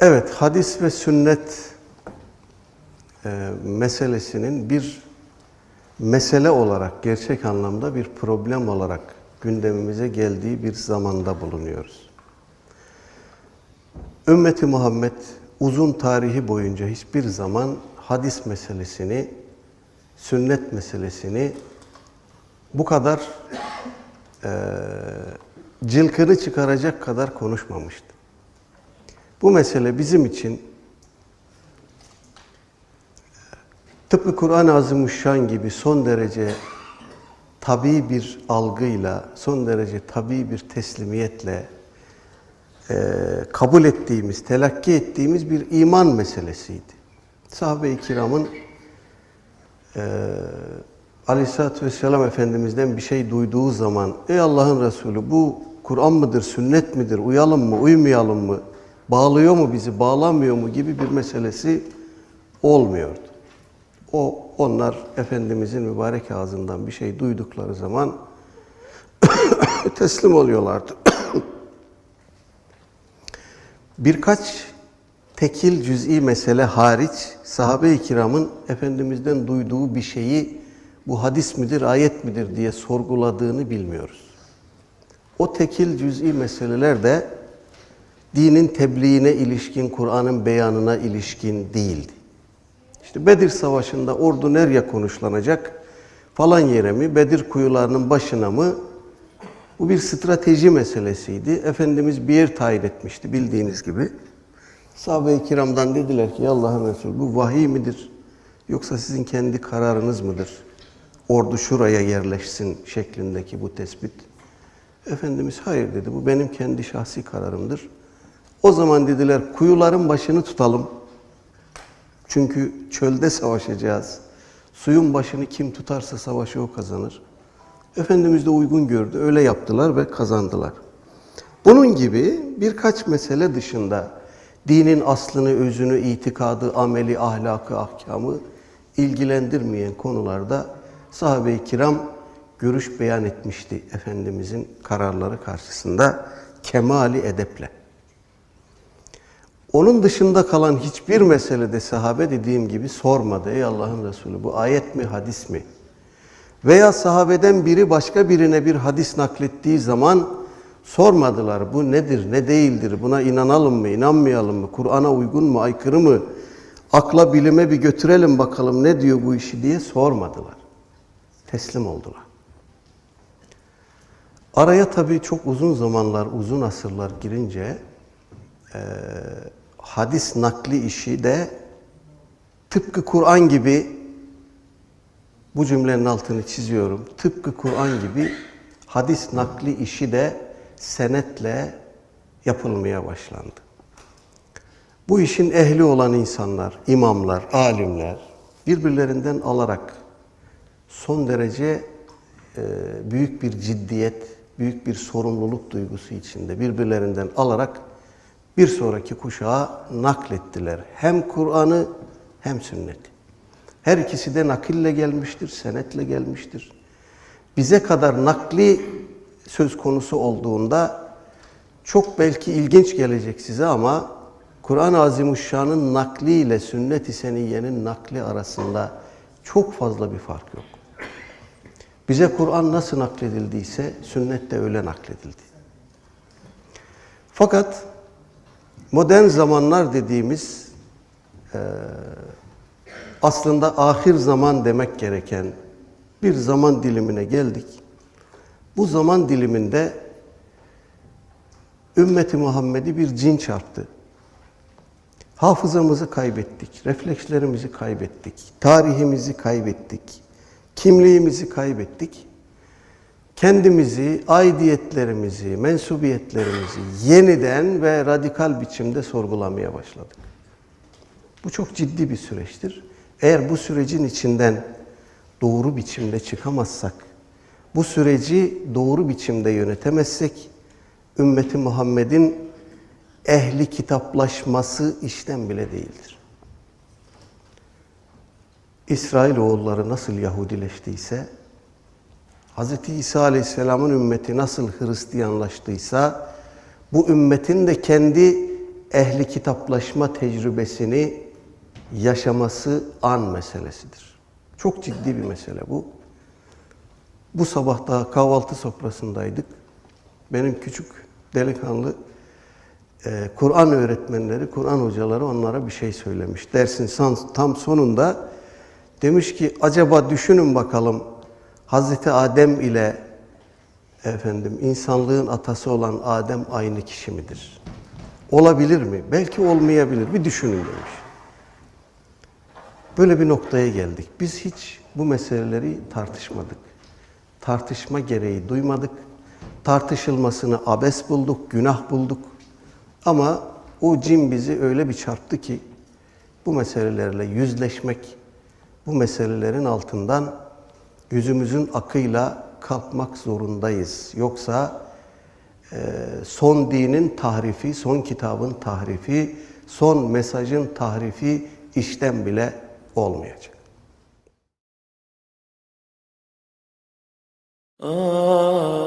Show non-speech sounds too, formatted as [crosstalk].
Evet, hadis ve sünnet e, meselesinin bir mesele olarak, gerçek anlamda bir problem olarak gündemimize geldiği bir zamanda bulunuyoruz. Ümmeti Muhammed uzun tarihi boyunca hiçbir zaman hadis meselesini, sünnet meselesini bu kadar e, cılkını çıkaracak kadar konuşmamıştı. Bu mesele bizim için tıpkı Kur'an-ı Azimuşşan gibi son derece tabii bir algıyla, son derece tabii bir teslimiyetle e, kabul ettiğimiz, telakki ettiğimiz bir iman meselesiydi. Sahabe-i kiramın e, Aleyhisselatü Vesselam Efendimiz'den bir şey duyduğu zaman Ey Allah'ın Resulü bu Kur'an mıdır, sünnet midir, uyalım mı, uymayalım mı, bağlıyor mu bizi, bağlamıyor mu gibi bir meselesi olmuyordu. O onlar Efendimizin mübarek ağzından bir şey duydukları zaman [coughs] teslim oluyorlardı. [coughs] Birkaç tekil cüz'i mesele hariç sahabe-i kiramın Efendimiz'den duyduğu bir şeyi bu hadis midir, ayet midir diye sorguladığını bilmiyoruz. O tekil cüz'i meseleler de dinin tebliğine ilişkin, Kur'an'ın beyanına ilişkin değildi. İşte Bedir Savaşı'nda ordu nereye konuşlanacak? Falan yere mi? Bedir kuyularının başına mı? Bu bir strateji meselesiydi. Efendimiz bir yer tayin etmişti bildiğiniz gibi. Sahabe-i kiramdan dediler ki Allah'ın Resulü bu vahiy midir? Yoksa sizin kendi kararınız mıdır? Ordu şuraya yerleşsin şeklindeki bu tespit. Efendimiz hayır dedi. Bu benim kendi şahsi kararımdır. O zaman dediler kuyuların başını tutalım. Çünkü çölde savaşacağız. Suyun başını kim tutarsa savaşı o kazanır. Efendimiz de uygun gördü. Öyle yaptılar ve kazandılar. Bunun gibi birkaç mesele dışında dinin aslını, özünü, itikadı, ameli, ahlakı, ahkamı ilgilendirmeyen konularda sahabe-i kiram görüş beyan etmişti Efendimizin kararları karşısında kemali edeple. Onun dışında kalan hiçbir meselede sahabe dediğim gibi sormadı. Ey Allah'ın Resulü bu ayet mi hadis mi? Veya sahabeden biri başka birine bir hadis naklettiği zaman sormadılar. Bu nedir, ne değildir, buna inanalım mı, inanmayalım mı, Kur'an'a uygun mu, aykırı mı, akla bilime bir götürelim bakalım ne diyor bu işi diye sormadılar. Teslim oldular. Araya tabii çok uzun zamanlar, uzun asırlar girince e, hadis nakli işi de tıpkı Kur'an gibi bu cümlenin altını çiziyorum. Tıpkı Kur'an gibi hadis nakli işi de senetle yapılmaya başlandı. Bu işin ehli olan insanlar, imamlar, alimler birbirlerinden alarak son derece e, büyük bir ciddiyet, büyük bir sorumluluk duygusu içinde birbirlerinden alarak bir sonraki kuşağa naklettiler. Hem Kur'an'ı hem sünneti. Her ikisi de nakille gelmiştir, senetle gelmiştir. Bize kadar nakli söz konusu olduğunda çok belki ilginç gelecek size ama Kur'an-ı Azimuşşan'ın nakli ile sünnet-i seniyyenin nakli arasında çok fazla bir fark yok. Bize Kur'an nasıl nakledildiyse sünnet de öyle nakledildi. Fakat modern zamanlar dediğimiz e, aslında ahir zaman demek gereken bir zaman dilimine geldik. Bu zaman diliminde ümmeti Muhammed'i bir cin çarptı. Hafızamızı kaybettik, reflekslerimizi kaybettik, tarihimizi kaybettik, kimliğimizi kaybettik. Kendimizi, aidiyetlerimizi, mensubiyetlerimizi yeniden ve radikal biçimde sorgulamaya başladık. Bu çok ciddi bir süreçtir. Eğer bu sürecin içinden doğru biçimde çıkamazsak, bu süreci doğru biçimde yönetemezsek, ümmeti Muhammed'in ehli kitaplaşması işten bile değildir. İsrailoğulları nasıl Yahudileştiyse, Hz. İsa Aleyhisselam'ın ümmeti nasıl Hristiyanlaştıysa, bu ümmetin de kendi ehli kitaplaşma tecrübesini yaşaması an meselesidir. Çok ciddi bir mesele bu. Bu sabah da kahvaltı sofrasındaydık. Benim küçük delikanlı e, Kur'an öğretmenleri, Kur'an hocaları onlara bir şey söylemiş. Dersin tam sonunda demiş ki acaba düşünün bakalım Hazreti Adem ile efendim insanlığın atası olan Adem aynı kişi midir? Olabilir mi? Belki olmayabilir. Bir düşünün demiş. Böyle bir noktaya geldik. Biz hiç bu meseleleri tartışmadık. Tartışma gereği duymadık. Tartışılmasını abes bulduk, günah bulduk. Ama o cin bizi öyle bir çarptı ki bu meselelerle yüzleşmek, bu meselelerin altından yüzümüzün akıyla kalkmak zorundayız. Yoksa e, son dinin tahrifi, son kitabın tahrifi, son mesajın tahrifi işten bile olmayacak. Ah